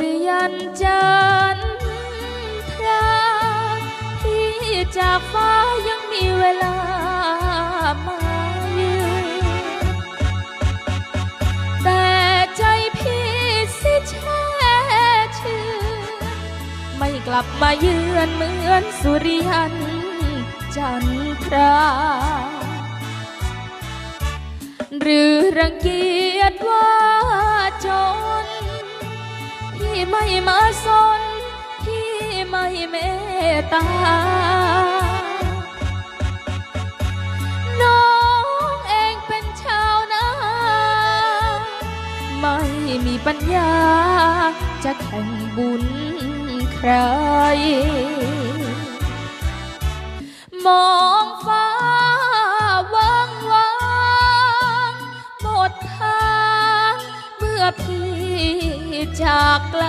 ริยันจันทราที่จากฟ้ายังมีเวลามาเยือนแต่ใจพี่สิแช่ชื่อ ไม่กลับมาเยือนเหมือนสุริยันจันทราหรือรังเกียจว่า ไม่มาสนที่ไม่เมตตา น้องเองเป็นชาวนา ไม่มีปัญญา จะแข่งบุญใคร มอง จากไกล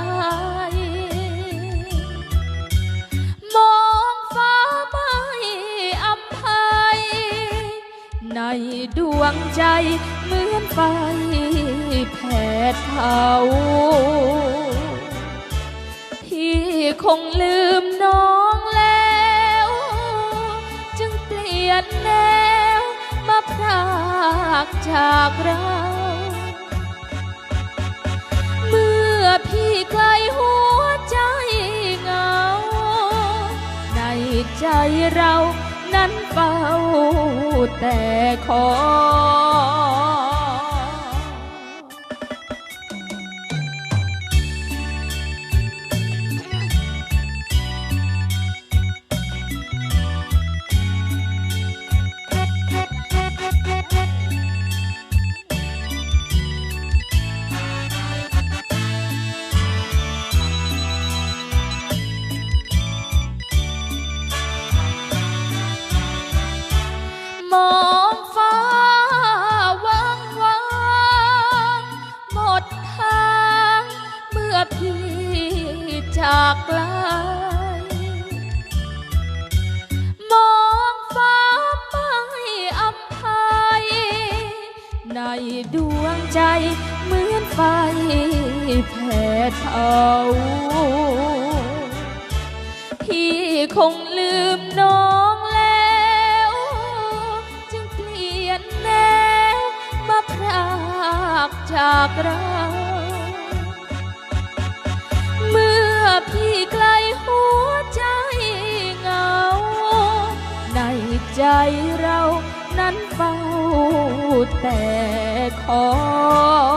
มองฟ้าไม่อภัย ในดวงใจเหมือนไฟแผดเผาพี่คงลืมน้องแล้ว จึงเปลี่ยนแนวมาพรากจากเรา ใจเรานั้นเฝ้าแต่ขอ อพี่จากไกลมองฟ้าไม่อภัย ในดวงใจเหมือนไฟแผดเผาพี่คงลืมน้องแล้ว จึงเปลี่ยนแนวมาพรากจากเรา เรานั้นเฝ้าแต่คอย